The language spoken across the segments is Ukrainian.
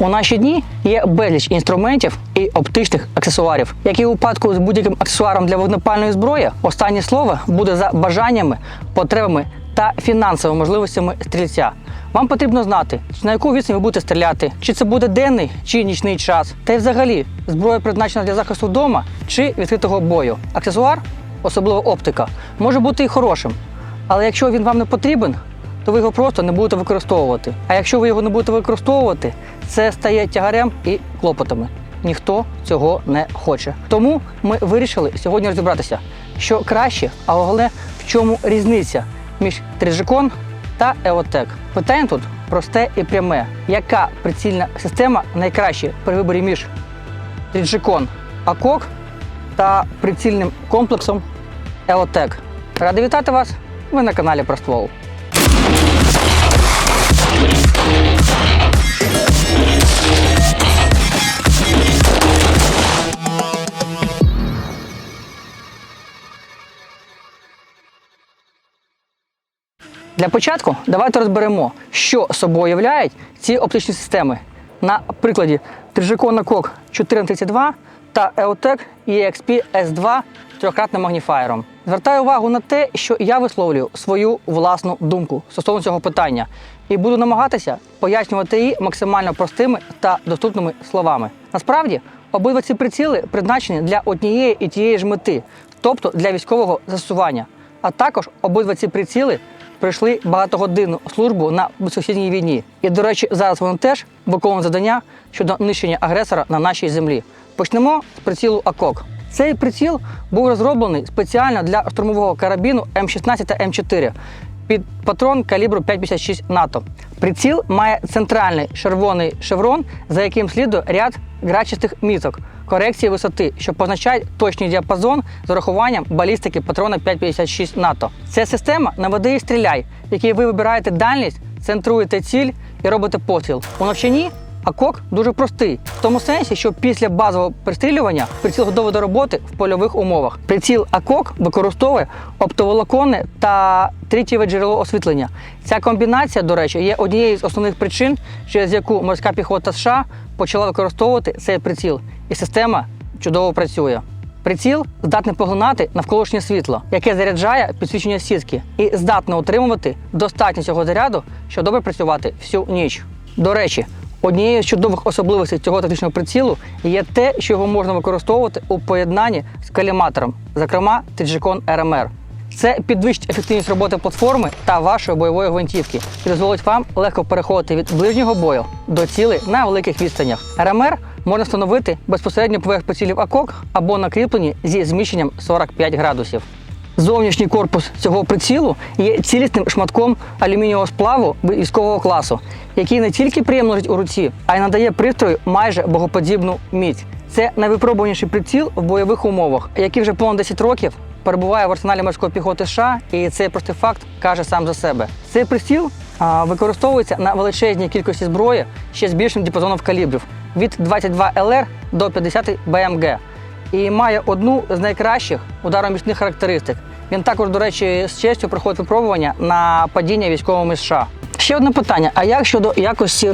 У наші дні є безліч інструментів і оптичних аксесуарів, які у випадку з будь-яким аксесуаром для вогнепальної зброї останнє слово буде за бажаннями, потребами та фінансовими можливостями стрільця. Вам потрібно знати, на яку відстань ви будете стріляти, чи це буде денний чи нічний час, та й взагалі зброя призначена для захисту вдома чи відкритого бою. Аксесуар, особливо оптика, може бути і хорошим, але якщо він вам не потрібен, то ви його просто не будете використовувати. А якщо ви його не будете використовувати, це стає тягарем і клопотами. Ніхто цього не хоче. Тому ми вирішили сьогодні розібратися, що краще, а головне, в чому різниця між Трижикон та Еотек. Питання тут просте і пряме. Яка прицільна система найкраще при виборі між Трижикон АКОК та прицільним комплексом Еотек? Радий вітати вас! Ви на каналі про Для початку давайте розберемо, що собою являють ці оптичні системи. На прикладі Трижикона Кок 1432 та EOTech EXP S2 з трьохкратним магніфаєром. Звертаю увагу на те, що я висловлюю свою власну думку стосовно цього питання і буду намагатися пояснювати її максимально простими та доступними словами. Насправді, обидва ці приціли призначені для однієї і тієї ж мети, тобто для військового застосування. А також обидва ці приціли пройшли багатогодинну службу на безсусідній війні. І, до речі, зараз вони теж виконують завдання щодо нищення агресора на нашій землі. Почнемо з прицілу АКОК. Цей приціл був розроблений спеціально для штурмового карабіну М16 та М4 під патрон калібру 5,56 НАТО. Приціл має центральний червоний шеврон, за яким слідує ряд грачистих міток корекції висоти, що позначають точний діапазон з урахуванням балістики патрона 5,56 НАТО. Ця система наведе і стріляй, в якій ви вибираєте дальність, центруєте ціль і робите постріл. У навчанні АКОК дуже простий, в тому сенсі, що після базового пристрілювання приціл готовий до роботи в польових умовах. Приціл АКОК використовує оптоволоконне та трітєве джерело освітлення. Ця комбінація, до речі, є однією з основних причин, через яку морська піхота США почала використовувати цей приціл, і система чудово працює. Приціл здатний поглинати навколишнє світло, яке заряджає підсвічення сітки, і здатне утримувати достатньо цього заряду, щоб добре працювати всю ніч. До речі, однією з чудових особливостей цього тактичного прицілу є те, що його можна використовувати у поєднанні з каліматором, зокрема Trijicon RMR. Це підвищить ефективність роботи платформи та вашої бойової гвинтівки і дозволить вам легко переходити від ближнього бою до цілей на великих відстанях. РМР можна встановити безпосередньо поверх прицілів АКОК або на кріпленні зі зміщенням 45 градусів. Зовнішній корпус цього прицілу є цілісним шматком алюмінієвого сплаву військового класу, який не тільки приємно лежить у руці, а й надає пристрою майже богоподібну міць. Це найвипробуваніший приціл в бойових умовах, який вже понад 10 років перебуває в арсеналі морської піхоти США, і цей простий факт каже сам за себе. Цей приціл а, використовується на величезній кількості зброї ще з більшим діапазоном калібрів від 22 ЛР до 50 БМГ і має одну з найкращих удароміцних характеристик. Він також, до речі, з честю проходить випробування на падіння військовими США. Ще одне питання: а як щодо якості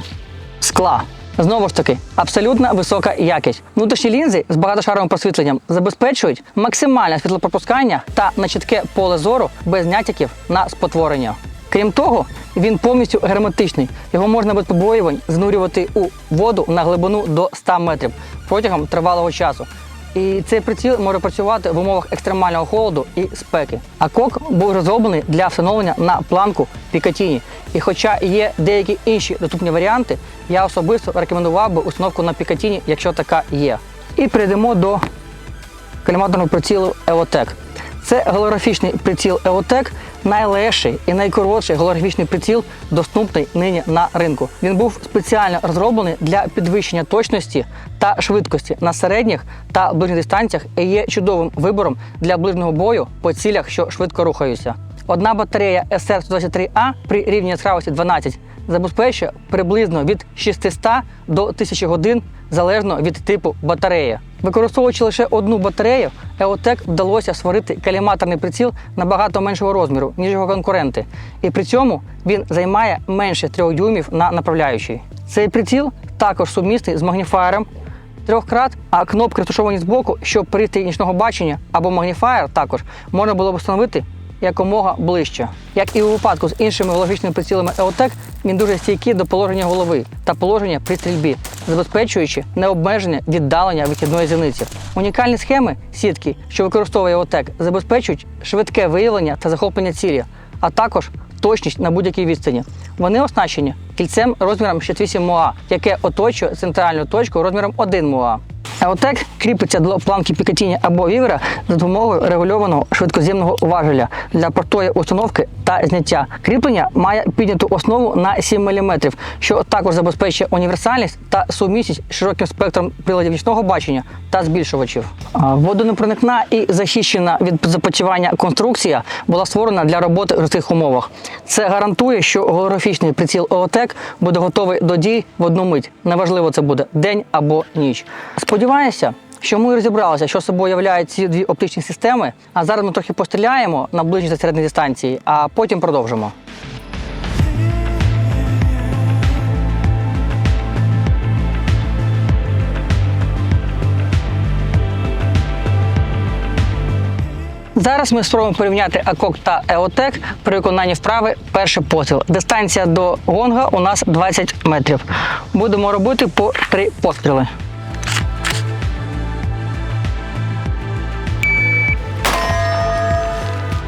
скла? Знову ж таки, абсолютно висока якість. Внутрішні лінзи з багатошаровим просвітленням забезпечують максимальне світлопропускання та нечітке поле зору без натяків на спотворення. Крім того, він повністю герметичний. Його можна без побоювань занурювати у воду на глибину до 100 метрів протягом тривалого часу. І цей приціл може працювати в умовах екстремального холоду і спеки. А кок був розроблений для встановлення на планку Пікатіні. І хоча є деякі інші доступні варіанти, я особисто рекомендував би установку на Пікатіні, якщо така є. І перейдемо до каліматорного прицілу EOTEC. Це голографічний приціл EOTech, найлегший і найкоротший голографічний приціл, доступний нині на ринку. Він був спеціально розроблений для підвищення точності та швидкості на середніх та ближніх дистанціях і є чудовим вибором для ближнього бою по цілях, що швидко рухаються. Одна батарея SR-123A при рівні яскравості 12 забезпечує приблизно від 600 до 1000 годин залежно від типу батареї. Використовуючи лише одну батарею, Еотек вдалося створити каліматорний приціл набагато меншого розміру, ніж його конкуренти. І при цьому він займає менше 3 дюймів на направляючий. Цей приціл також сумісний з магніфаєром трьох крат, а кнопки розташовані збоку, щоб прийти нічного бачення або магніфаєр також можна було б встановити якомога ближче. Як і у випадку з іншими голографічними прицілами EOTech, він дуже стійкий до положення голови та положення при стрільбі, забезпечуючи необмежене віддалення вихідної зіниці. Унікальні схеми сітки, що використовує EOTech, забезпечують швидке виявлення та захоплення цілі, а також точність на будь-якій відстані. Вони оснащені кільцем розміром 68 МОА, яке оточує центральну точку розміром 1 МОА. Еотек кріпиться до планки Пікатіні або вівера за допомогою регульованого швидкоз'ємного важеля для простої установки та зняття. Кріплення має підняту основу на 7 мм, що також забезпечує універсальність та сумісність широким спектром приладів нічного бачення та збільшувачів. Водонепроникна і захищена від запотівання конструкція була створена для роботи в жорстких умовах. Це гарантує, що голографічний приціл ООТЕК буде готовий до дій в одну мить. Неважливо, це буде день або ніч. Сподіваюся, що ми розібралися, що собою являють ці дві оптичні системи. А зараз ми трохи постріляємо на ближній та середній дистанції, а потім продовжимо. Зараз ми спробуємо порівняти АКОК та ЕОТЕК при виконанні вправи перший постріл. Дистанція до гонга у нас 20 метрів. Будемо робити по три постріли.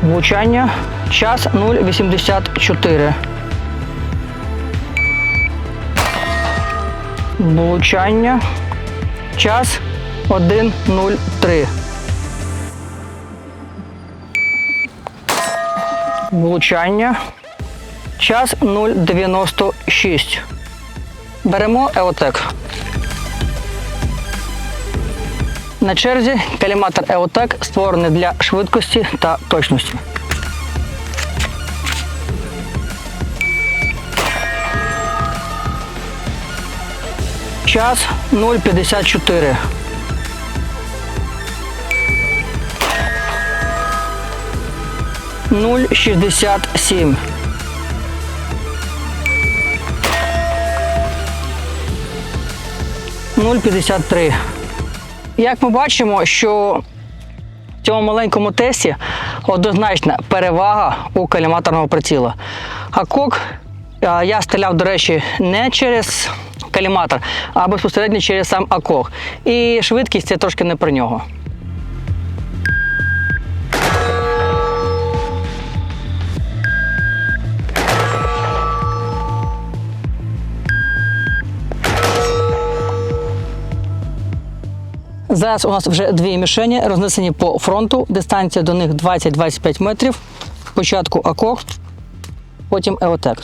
Влучання. Час 0,84. Влучання. Час 1,03. Влучання. Час 0,96. Беремо еотек. На черзі каліматор еотек створений для швидкості та точності. Час 0,54. Нуль шістдесят сім. Нуль п'ятдесят три. Як ми бачимо, що в цьому маленькому тесті однозначна перевага у каліматорного приціла. А кок я стріляв, до речі, не через каліматор, а безпосередньо через сам АКОК. І швидкість це трошки не про нього. Зараз у нас вже дві мішені рознесені по фронту. Дистанція до них 20-25 метрів. Спочатку АКО, потім ЕОТЕК.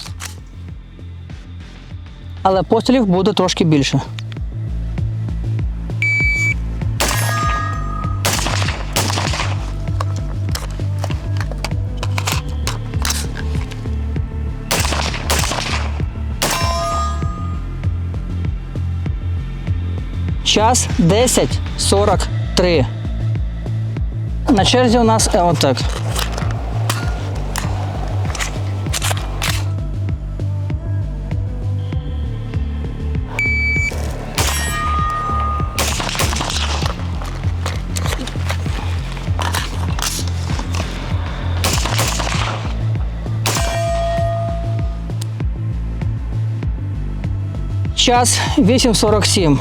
Але пострілів буде трошки більше. Час 10.43. На черзі у нас еотек. Час 8.47.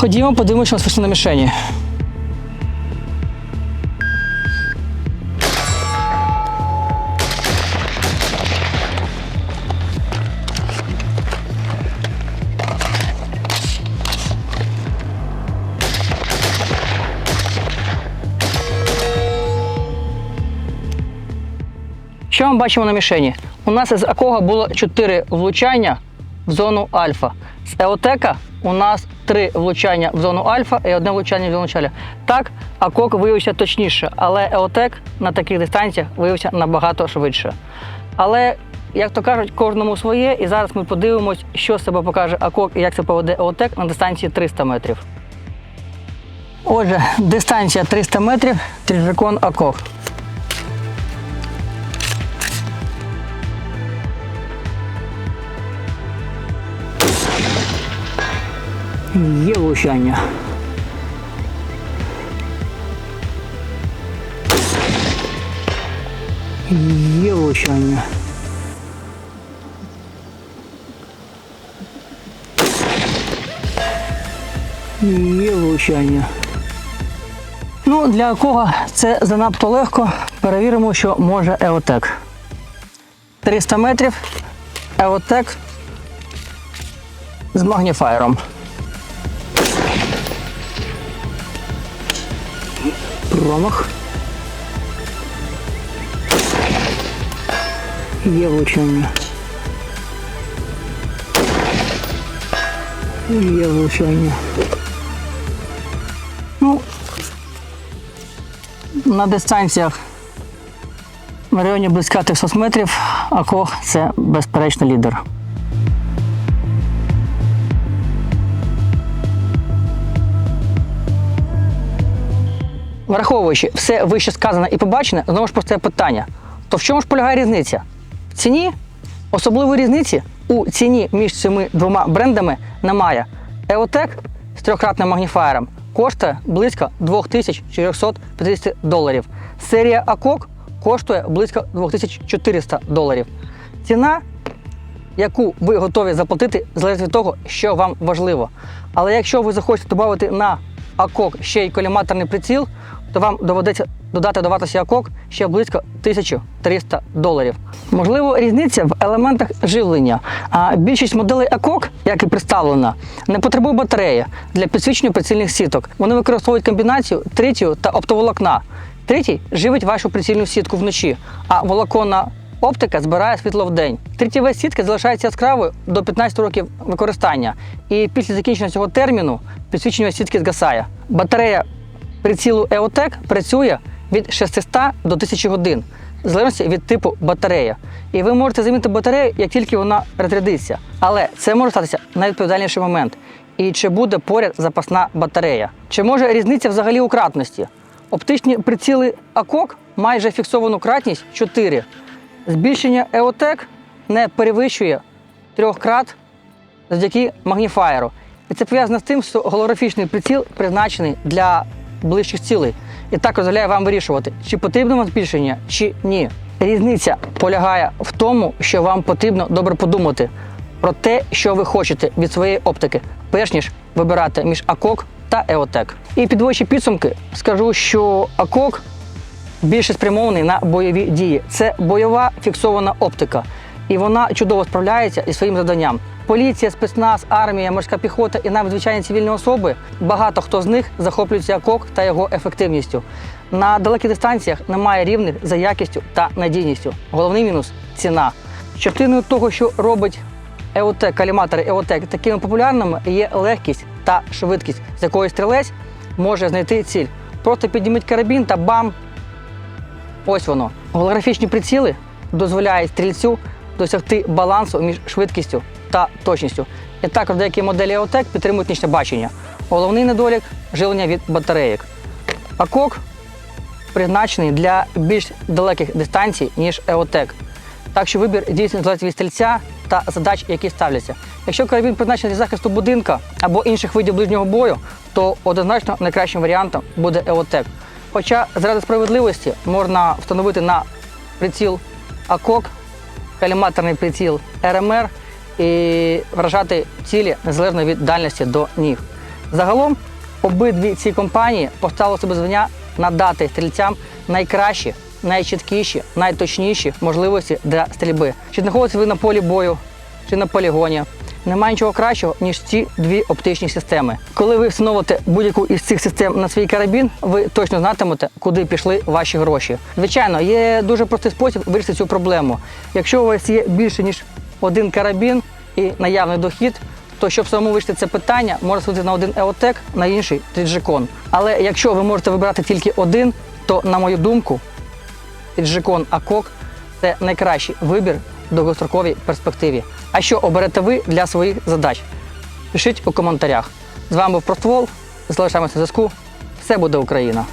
Ходімо, подивимося, що нас на мішені. Що ми бачимо на мішені? У нас із Акога було 4 влучання в зону альфа. З Еотека у нас 3 влучання в зону альфа і одне влучання в зону чаля. Так, Акок виявився точніше, але Еотек на таких дистанціях виявився набагато швидше. Але, як то кажуть, кожному своє, і зараз ми подивимось, що себе покаже Акок і як це поведе Еотек на дистанції 300 метрів. Отже, дистанція 300 метрів, Тріжакон Акок. Є влучання. Є влучання. Є влучання. Ну, для кого це занадто легко, перевіримо, що може Еотек. 300 метрів, Еотек з магніфаєром. Промах. Є влучання. Є влучання. Ну, на дистанціях в районі близька 300 метрів АКО це безперечно лідер. Враховуючи все вище сказане і побачене, знову ж просте питання. То в чому ж полягає різниця? В ціні? Особливої різниці у ціні між цими двома брендами немає. Еотек з трьохкратним магніфаєром коштує близько 2450 доларів. Серія АКОК коштує близько 2400 доларів. Ціна яку ви готові заплатити, залежить від того, що вам важливо. Але якщо ви захочете додати на АКОК ще й коліматорний приціл, то вам доведеться додати до вартості АКОК ще близько 1300 доларів. Можливо, різниця в елементах живлення. А більшість моделей АКОК, як і представлена, не потребує батареї для підсвічення прицільних сіток. Вони використовують комбінацію тритію та оптоволокна. Третій живить вашу прицільну сітку вночі, а волоконна Оптика збирає світло в день. Третєва сітка залишається яскравою до 15 років використання, і після закінчення цього терміну підсвічення сітки згасає. Батарея прицілу EOTech працює від 600 до 1000 годин, в залежності від типу батареї. І ви можете замінити батарею, як тільки вона розрядиться. Але це може статися найвідповідальніший момент. І чи буде поряд запасна батарея? Чи може різниця взагалі у кратності? Оптичні приціли АКОК майже фіксовану кратність 4. Збільшення EOTech не перевищує трьох крат завдяки магніфаєру. І це пов'язано з тим, що голографічний приціл призначений для ближчих цілей. І так дозволяє вам вирішувати, чи потрібно вам збільшення, чи ні. Різниця полягає в тому, що вам потрібно добре подумати про те, що ви хочете від своєї оптики, перш ніж вибирати між АКОК та EOTech. І підводячи підсумки, скажу, що АКОК більше спрямований на бойові дії. Це бойова фіксована оптика, і вона чудово справляється із своїм завданням. Поліція, спецназ, армія, морська піхота і навіть звичайні цивільні особи. Багато хто з них захоплюється АКОК та його ефективністю. На далеких дистанціях немає рівних за якістю та надійністю. Головний мінус ціна. Частиною того, що робить EOTech, каліматори EOTech такими популярними, є легкість та швидкість, з якою стрілець може знайти ціль. Просто підніміть карабін та бам! Ось воно. Голографічні приціли дозволяють стрільцю досягти балансу між швидкістю та точністю. І також деякі моделі EOTech підтримують нічне бачення. Головний недолік живлення від батареїк. АКОК призначений для більш далеких дистанцій, ніж EOTech. Так що вибір дійсно залежить від стрільця та задач, які ставляться. Якщо карабін призначений для захисту будинка або інших видів ближнього бою, то однозначно найкращим варіантом буде EOTech. Хоча заради справедливості можна встановити на приціл АКОК, каліматорний приціл РМР і вражати цілі незалежно від дальності до ніг. Загалом обидві ці компанії поставили собі звання надати стрільцям найкращі, найчіткіші, найточніші можливості для стрільби. Чи знаходитесь ви на полі бою, чи на полігоні. Немає нічого кращого, ніж ці дві оптичні системи. Коли ви встановите будь-яку із цих систем на свій карабін, ви точно знатимете, куди пішли ваші гроші. Звичайно, є дуже простий спосіб вирішити цю проблему. Якщо у вас є більше ніж один карабін і наявний дохід, то щоб самому вирішити це питання, можна сходити на один EOTech, на інший Триджикон. Але якщо ви можете вибрати тільки один, то на мою думку, Триджикон АКОК це найкращий вибір в довгостроковій перспективі. А що оберете ви для своїх задач? Пишіть у коментарях. З вами був Проствол. Залишаємося на зв'язку. Все буде Україна!